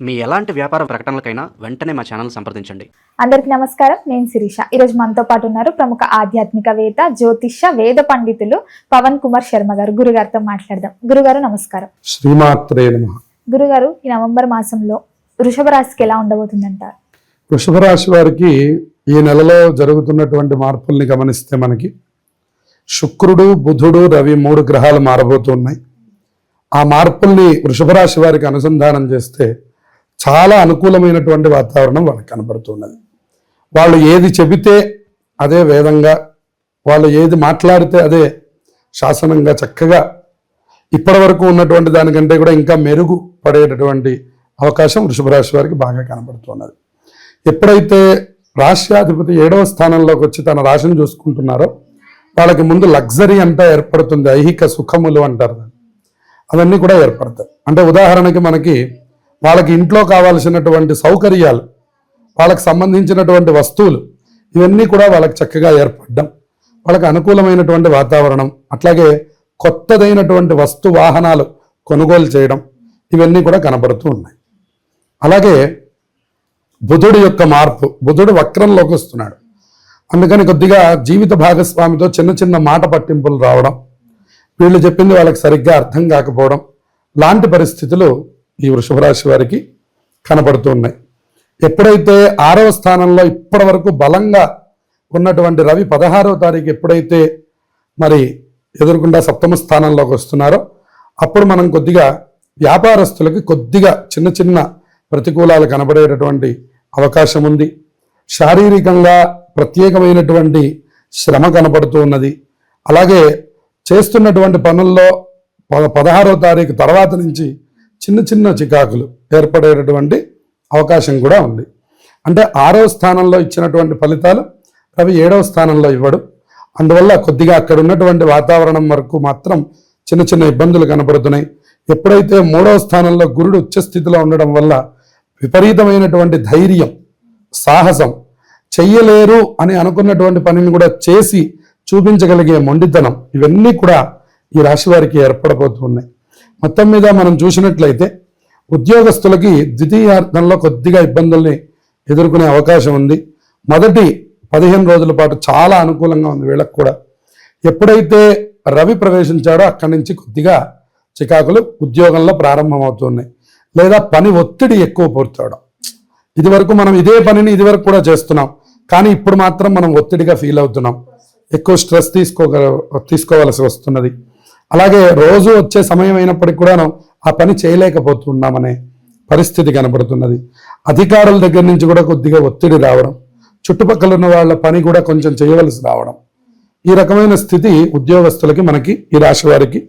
మీ ఎలాంటి వ్యాపార ప్రకటనలకైనా వెంటనే మా ఛానల్ సంప్రదించండి. అందరికీ నమస్కారం. నేను శిరీష. ఈరోజు మనతో పాటు ఉన్నారు ప్రముఖ ఆధ్యాత్మికవేత్త జ్యోతిష్య వేద పండితులు పవన్ కుమార్ శర్మ గారు. గురుగారితో మాట్లాడదాం. గురుగారు నమస్కారం. శ్రీమాత్రే నమ. గురుగారు ఈ నవంబర్ మాసంలో వృషభ రాశికి ఎలా ఉండబోతుందంటారు? వృషభ రాశి వారికి ఈ నెలలో జరుగుతున్నటువంటి మార్పుల్ని గమనిస్తే మనకి శుక్రుడు బుధుడు రవి మూడు గ్రహాలు మారబోతున్నాయి. ఆ మార్పుల్ని వృషభ రాశి వారికి అనుసంధానం చేస్తే చాలా అనుకూలమైనటువంటి వాతావరణం వాళ్ళకి కనబడుతున్నది వాళ్ళు ఏది చెబితే అదే వేదంగా వాళ్ళు ఏది మాట్లాడితే అదే శాసనంగా చక్కగా ఇప్పటి వరకు ఉన్నటువంటి దానికంటే కూడా ఇంకా మెరుగు పడేటటువంటి అవకాశం వృషభ రాశి వారికి బాగా కనబడుతున్నది ఎప్పుడైతే రాష్ట్రాధిపతి ఏడవ స్థానంలోకి వచ్చి తన రాశిని చూసుకుంటున్నారో వాళ్ళకి ముందు లగ్జరీ అంతా ఏర్పడుతుంది ఐహిక సుఖములు అంటారు అవన్నీ కూడా ఏర్పడతాయి. అంటే ఉదాహరణకి మనకి వాళ్ళకి ఇంట్లో కావాల్సినటువంటి సౌకర్యాలు వాళ్ళకి సంబంధించినటువంటి వస్తువులు ఇవన్నీ కూడా వాళ్ళకి చక్కగా ఏర్పడడం. వాళ్ళకి అనుకూలమైనటువంటి వాతావరణం అట్లాగే కొత్తదైనటువంటి వస్తు వాహనాలు కొనుగోలు చేయడం ఇవన్నీ కూడా కనబడుతూ ఉన్నాయి. అలాగే బుధుడి యొక్క మార్పు బుధుడు వక్రంలోకి వస్తున్నాడు. అందుకని కొద్దిగా జీవిత భాగస్వామితో చిన్న చిన్న మాట పట్టింపులు రావడం వీళ్ళు చెప్పింది వాళ్ళకి సరిగ్గా అర్థం కాకపోవడం లాంటి పరిస్థితులు ఈ వృషభరాశి వారికి కనబడుతూ ఉన్నాయి ఎప్పుడైతే ఆరవ స్థానంలో ఇప్పటి వరకు బలంగా ఉన్నటువంటి రవి పదహారవ తారీఖు ఎప్పుడైతే మరి ఎదురుకుండా సప్తమ స్థానంలోకి వస్తున్నారో అప్పుడు మనం కొద్దిగా వ్యాపారస్తులకి కొద్దిగా చిన్న చిన్న ప్రతికూలాలు కనబడేటటువంటి అవకాశం ఉంది. శారీరకంగా ప్రత్యేకమైనటువంటి శ్రమ కనబడుతూ ఉన్నది. అలాగే చేస్తున్నటువంటి పనుల్లో పదహారవ తారీఖు తర్వాత నుంచి చిన్న చిన్న చికాకులు ఏర్పడేటటువంటి అవకాశం కూడా ఉంది. అంటే ఆరవ స్థానంలో ఇచ్చినటువంటి ఫలితాలు రవి ఏడవ స్థానంలో ఇవ్వడు. అందువల్ల కొద్దిగా అక్కడ ఉన్నటువంటి వాతావరణం వరకు మాత్రం చిన్న చిన్న ఇబ్బందులు కనబడుతున్నాయి ఎప్పుడైతే మూడవ స్థానంలో గురుడు ఉచ్చస్థితిలో ఉండడం వల్ల విపరీతమైనటువంటి ధైర్యం సాహసం చెయ్యలేరు అని అనుకున్నటువంటి పనిని కూడా చేసి చూపించగలిగే మొండితనం ఇవన్నీ కూడా ఈ రాశి వారికి ఏర్పడబోతున్నాయి. మొత్తం మీద మనం చూసినట్లయితే ఉద్యోగస్తులకి ద్వితీయార్థంలో కొద్దిగా ఇబ్బందుల్ని ఎదుర్కొనే అవకాశం ఉంది. మొదటి పదిహేను రోజుల పాటు చాలా అనుకూలంగా ఉంది వీళ్ళకి కూడా. ఎప్పుడైతే రవి ప్రవేశించాడో అక్కడి నుంచి కొద్దిగా చికాకులు ఉద్యోగంలో ప్రారంభమవుతున్నాయి. లేదా పని ఒత్తిడి ఎక్కువ పూర్తవడం ఇదివరకు మనం ఇదే పనిని ఇదివరకు కూడా చేస్తున్నాం. కానీ ఇప్పుడు మాత్రం మనం ఒత్తిడిగా ఫీల్ అవుతున్నాం. ఎక్కువ స్ట్రెస్ తీసుకోగల తీసుకోవలసి వస్తున్నది. అలాగే రోజు వచ్చే సమయం అయినప్పటికి కూడా ఆ పని చేయలేకపోతున్నామనే పరిస్థితి కనబడుతున్నది. అధికారుల దగ్గర నుంచి కూడా కొద్దిగా ఒత్తిడి రావడం చుట్టుపక్కల ఉన్న వాళ్ళ పని కూడా కొంచెం చేయవలసి రావడం ఈ రకమైన స్థితి ఉద్యోగస్తులకి మనకి ఈ రాశి వారికి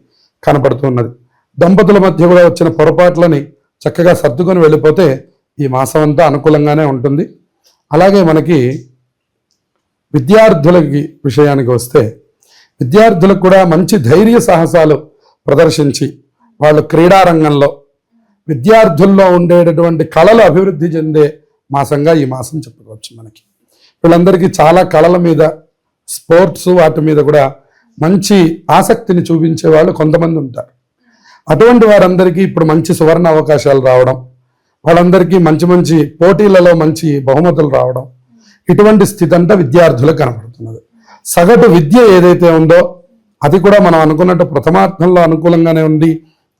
కనపడుతున్నది దంపతుల మధ్య కూడా వచ్చిన పొరపాట్లని చక్కగా సర్దుకొని వెళ్ళిపోతే ఈ మాసం అంతా అనుకూలంగానే ఉంటుంది. అలాగే మనకి విద్యార్థులకి విషయానికి వస్తే విద్యార్థులకు కూడా మంచి ధైర్య సాహసాలు ప్రదర్శించి వాళ్ళు క్రీడారంగంలో విద్యార్థుల్లో ఉండేటటువంటి కళలు అభివృద్ధి చెందే మాసంగా ఈ మాసం చెప్పుకోవచ్చు మనకి. వీళ్ళందరికీ చాలా కళల మీద స్పోర్ట్స్ వాటి మీద కూడా మంచి ఆసక్తిని చూపించే వాళ్ళు కొంతమంది ఉంటారు. అటువంటి వారందరికీ ఇప్పుడు మంచి సువర్ణ అవకాశాలు రావడం వాళ్ళందరికీ మంచి మంచి పోటీలలో మంచి బహుమతులు రావడం ఇటువంటి స్థితి అంతా విద్యార్థులకు కనబడుతున్నది. సగటు విద్య ఏదైతే ఉందో అది కూడా మనం అనుకున్నట్టు ప్రథమార్థంలో అనుకూలంగానే ఉంది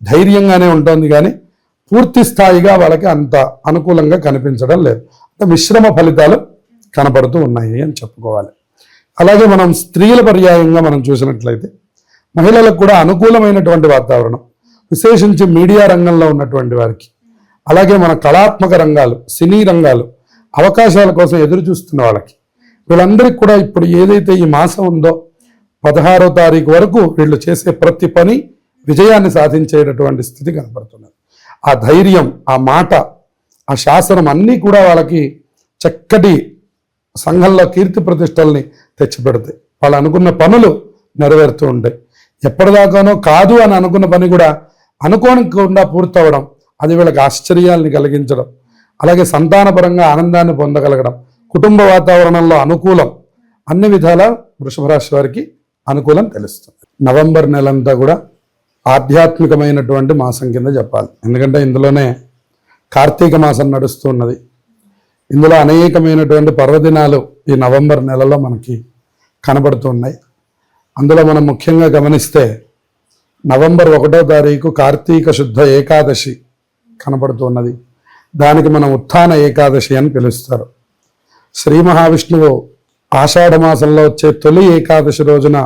ధైర్యంగానే ఉంటుంది కానీ పూర్తి స్థాయిగా వాళ్ళకి అంత అనుకూలంగా కనిపించడం లేదు. అంటే మిశ్రమ ఫలితాలు కనబడుతూ ఉన్నాయి అని చెప్పుకోవాలి. అలాగే మనం స్త్రీల పర్యాయంగా మనం చూసినట్లయితే మహిళలకు కూడా అనుకూలమైనటువంటి వాతావరణం విశేషించి మీడియా రంగంలో ఉన్నటువంటి వారికి అలాగే మన కళాత్మక రంగాలు సినీ రంగాలు అవకాశాల కోసం ఎదురు చూస్తున్న వాళ్ళకి వీళ్ళందరికీ కూడా ఇప్పుడు ఏదైతే ఈ మాసం ఉందో పదహారో తారీఖు వరకు వీళ్ళు చేసే ప్రతి పని విజయాన్ని సాధించేటటువంటి స్థితి కనపడుతున్నది ఆ ధైర్యం ఆ మాట ఆ శాసనం అన్నీ కూడా వాళ్ళకి చక్కటి సంఘంలో కీర్తి ప్రతిష్టల్ని తెచ్చిపెడతాయి. వాళ్ళు అనుకున్న పనులు నెరవేరుతూ ఉంటాయి. ఎప్పటిదాకానో కాదు అని అనుకున్న పని కూడా అనుకోనికుండా పూర్తవడం అది వీళ్ళకి ఆశ్చర్యాల్ని కలిగించడం అలాగే సంతానపరంగా ఆనందాన్ని పొందగలగడం కుటుంబ వాతావరణంలో అనుకూలం అన్ని విధాల వృషభ రాశి వారికి అనుకూలం తెలుస్తుంది. నవంబర్ నెలంతా కూడా ఆధ్యాత్మికమైనటువంటి మాసం కింద చెప్పాలి ఎందుకంటే ఇందులోనే కార్తీక మాసం నడుస్తున్నది ఇందులో అనేకమైనటువంటి పర్వదినాలు ఈ నవంబర్ నెలలో మనకి కనబడుతున్నాయి అందులో మనం ముఖ్యంగా గమనిస్తే నవంబర్ ఒకటో తారీఖు కార్తీక శుద్ధ ఏకాదశి కనబడుతున్నది దానికి మనం ఉత్థాన ఏకాదశి అని పిలుస్తారు. శ్రీ మహావిష్ణువు ఆషాఢ మాసంలో వచ్చే తొలి ఏకాదశి రోజున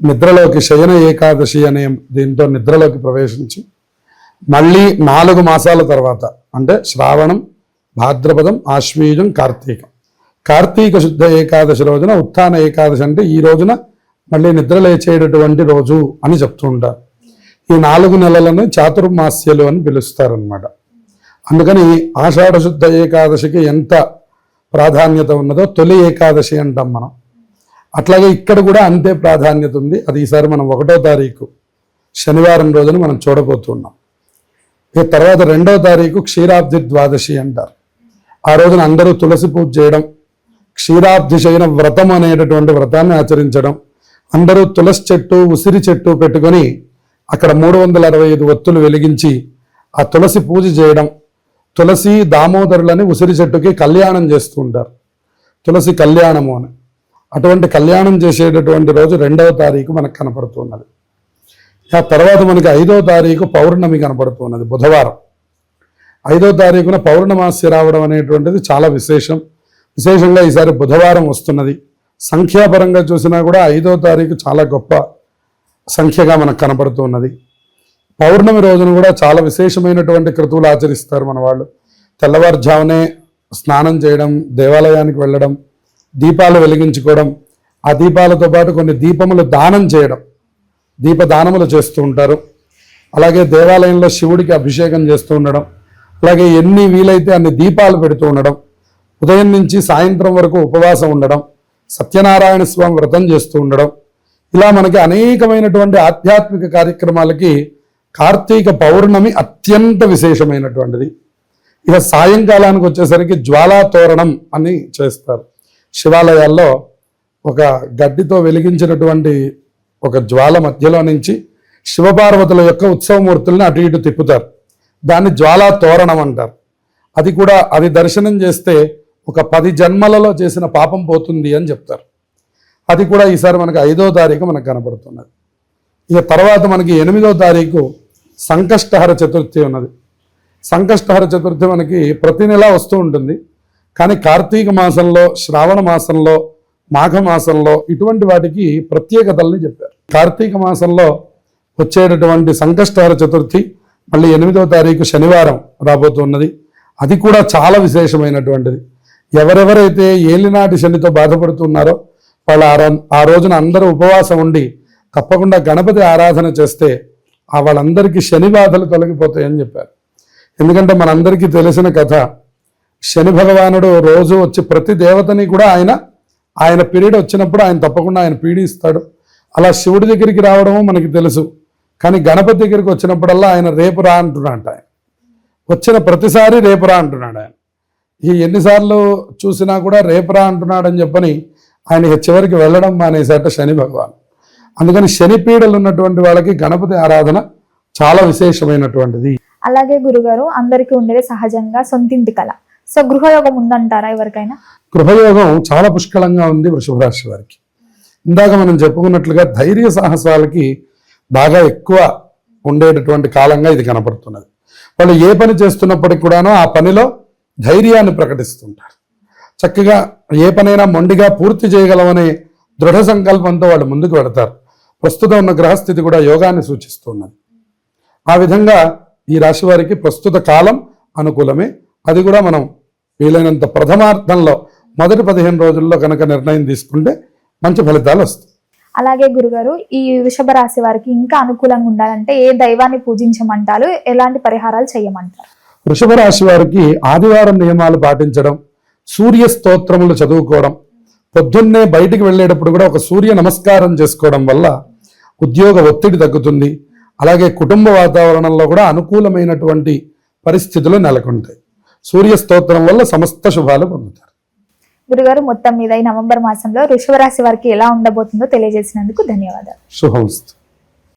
నిద్రలోకి శయన ఏకాదశి అనే దీంతో నిద్రలోకి ప్రవేశించి మళ్ళీ నాలుగు మాసాల తర్వాత అంటే శ్రావణం భాద్రపదం ఆశ్వీజం కార్తీకం. కార్తీక శుద్ధ ఏకాదశి రోజున ఉత్థాన ఏకాదశి అంటే ఈ రోజున మళ్ళీ నిద్ర లేచేటటువంటి రోజు అని చెప్తూ ఉంటారు. ఈ నాలుగు నెలలను చాతుర్మాస్యలు అని పిలుస్తారనమాట అందుకని ఆషాఢ శుద్ధ ఏకాదశికి ఎంత ప్రాధాన్యత ఉన్నదో తొలి ఏకాదశి అంటాం మనం. అట్లాగే ఇక్కడ కూడా అంతే ప్రాధాన్యత ఉంది. అది ఈసారి మనం ఒకటో తారీఖు శనివారం రోజున మనం చూడబోతున్నాం ఇక తర్వాత రెండో తారీఖు క్షీరాబ్ది ద్వాదశి అంటారు. ఆ రోజున అందరూ తులసి పూజ చేయడం క్షీరాబ్ది శయన వ్రతం అనేటటువంటి వ్రతాన్ని ఆచరించడం అందరూ తులసి చెట్టు ఉసిరి చెట్టు పెట్టుకొని అక్కడ మూడు వందల అరవై ఐదు ఒత్తులు వెలిగించి ఆ తులసి పూజ చేయడం తులసి దామోదరులని ఉసిరి చెట్టుకి కళ్యాణం చేస్తూ ఉంటారు తులసి కళ్యాణము అని. అటువంటి కళ్యాణం చేసేటటువంటి రోజు రెండవ తారీఖు మనకు కనపడుతున్నది. ఆ తర్వాత మనకి ఐదో తారీఖు పౌర్ణమి కనపడుతున్నది బుధవారం. ఐదో తారీఖున పౌర్ణమాస్య రావడం అనేటువంటిది చాలా విశేషం. విశేషంగా ఈసారి బుధవారం వస్తున్నది. సంఖ్యాపరంగా చూసినా కూడా ఐదో తారీఖు చాలా గొప్ప సంఖ్యగా మనకు కనపడుతున్నది. పౌర్ణమి రోజున కూడా చాలా విశేషమైనటువంటి క్రతువులు ఆచరిస్తారు మన వాళ్ళు. తెల్లవారుజామునే స్నానం చేయడం దేవాలయానికి వెళ్ళడం దీపాలు వెలిగించుకోవడం ఆ దీపాలతో పాటు కొన్ని దీపములు దానం చేయడం దీపదానములు చేస్తూ ఉంటారు. అలాగే దేవాలయంలో శివుడికి అభిషేకం చేస్తూ ఉండడం అలాగే ఎన్ని వీలైతే అన్ని దీపాలు పెడుతూ ఉండడం ఉదయం నుంచి సాయంత్రం వరకు ఉపవాసం ఉండడం సత్యనారాయణ స్వామి వ్రతం చేస్తూ ఉండడం ఇలా మనకి అనేకమైనటువంటి ఆధ్యాత్మిక కార్యక్రమాలకి కార్తీక పౌర్ణమి అత్యంత విశేషమైనటువంటిది. ఇక సాయంకాలానికి వచ్చేసరికి జ్వాలా తోరణం అని చేస్తారు. శివాలయాల్లో ఒక గడ్డితో వెలిగించినటువంటి ఒక జ్వాల మధ్యలో నుంచి శివపార్వతుల యొక్క ఉత్సవమూర్తుల్ని అటు ఇటు తిప్పుతారు. దాన్ని జ్వాలా తోరణం అంటారు. అది కూడా అది దర్శనం చేస్తే ఒక పది జన్మలలో చేసిన పాపం పోతుంది అని చెప్తారు. అది కూడా ఈసారి మనకి ఐదో తారీఖు మనకు కనబడుతున్నది ఇక తర్వాత మనకి ఎనిమిదో తారీఖు సంకష్టహర చతుర్థి ఉన్నది. సంకష్టహర చతుర్థి మనకి ప్రతి నెల వస్తూ ఉంటుంది. కానీ కార్తీక మాసంలో శ్రావణ మాసంలో మాఘ మాసంలో ఇటువంటి వాటికి ప్రత్యేకతల్ని చెప్పారు. కార్తీక మాసంలో వచ్చేటటువంటి సంకష్టహర చతుర్థి మళ్ళీ ఎనిమిదవ తారీఖు శనివారం రాబోతున్నది. అది కూడా చాలా విశేషమైనటువంటిది. ఎవరెవరైతే ఏలినాటి శనితో బాధపడుతున్నారో వాళ్ళు ఆ రో- ఆ రోజున అందరూ ఉపవాసం ఉండి తప్పకుండా గణపతి ఆరాధన చేస్తే ఆ వాళ్ళందరికీ శని బాధలు తొలగిపోతాయని చెప్పారు. ఎందుకంటే మనందరికీ తెలిసిన కథ శని భగవానుడు రోజు వచ్చి ప్రతి దేవతని కూడా ఆయన ఆయన పీరియడ్ వచ్చినప్పుడు ఆయన తప్పకుండా ఆయన పీడిస్తాడు. అలా శివుడి దగ్గరికి రావడము మనకి తెలుసు. కానీ గణపతి దగ్గరికి వచ్చినప్పుడల్లా ఆయన రేపు రా అంటున్నాడు ఆయన. వచ్చిన ప్రతిసారి రేపు రా అంటున్నాడు ఆయన. ఈ ఎన్నిసార్లు చూసినా కూడా రేపు రా అంటున్నాడు అని చెప్పని ఆయన చివరికి వెళ్ళడం మానేసాట శని భగవాన్. అందుకని శని పీడలు ఉన్నటువంటి వాళ్ళకి గణపతి ఆరాధన చాలా విశేషమైనటువంటిది. అలాగే గురుగారు అందరికీ ఉండేది సహజంగా సొంతింటి కళ. సో గృహయోగం ఉందంటారా ఎవరికైనా? గృహయోగం చాలా పుష్కలంగా ఉంది వృషభ రాశి వారికి. ఇందాక మనం చెప్పుకున్నట్లుగా ధైర్య సాహసాలకి బాగా ఎక్కువ ఉండేటటువంటి కాలంగా ఇది కనపడుతున్నది. వాళ్ళు ఏ పని చేస్తున్నప్పటికి కూడాను ఆ పనిలో ధైర్యాన్ని ప్రకటిస్తుంటారు. చక్కగా ఏ పనైనా మొండిగా పూర్తి చేయగలమనే దృఢ సంకల్పంతో వాళ్ళు ముందుకు వెడతారు. ప్రస్తుతం ఉన్న గ్రహస్థితి కూడా యోగాన్ని సూచిస్తున్నది. ఆ విధంగా ఈ రాశి వారికి ప్రస్తుత కాలం అనుకూలమే. అది కూడా మనం వీలైనంత ప్రథమార్థంలో మొదటి పదిహేను రోజుల్లో కనుక నిర్ణయం తీసుకుంటే మంచి ఫలితాలు వస్తాయి. అలాగే గురుగారు ఈ వృషభ రాశి వారికి ఇంకా అనుకూలంగా ఉండాలంటే ఏ దైవాన్ని పూజించమంటారు? ఎలాంటి పరిహారాలు చేయమంటారు? వృషభ రాశి వారికి ఆదివారం నియమాలు పాటించడం సూర్య స్తోత్రములు చదువుకోవడం పొద్దున్నే బయటికి వెళ్ళేటప్పుడు కూడా ఒక సూర్య నమస్కారం చేసుకోవడం వల్ల ఉద్యోగ ఒత్తిడి తగ్గుతుంది. అలాగే కుటుంబ వాతావరణంలో కూడా అనుకూలమైనటువంటి పరిస్థితులు నెలకొంటాయి. సూర్య స్తోత్రం వల్ల సమస్త శుభాలు పొందుతారు. గురుగారు మొత్తం మీద ఈ నవంబర్ మాసంలో వృషభ రాశి వారికి ఎలా ఉండబోతుందో తెలియజేసినందుకు ధన్యవాదాలు. శుభమస్తు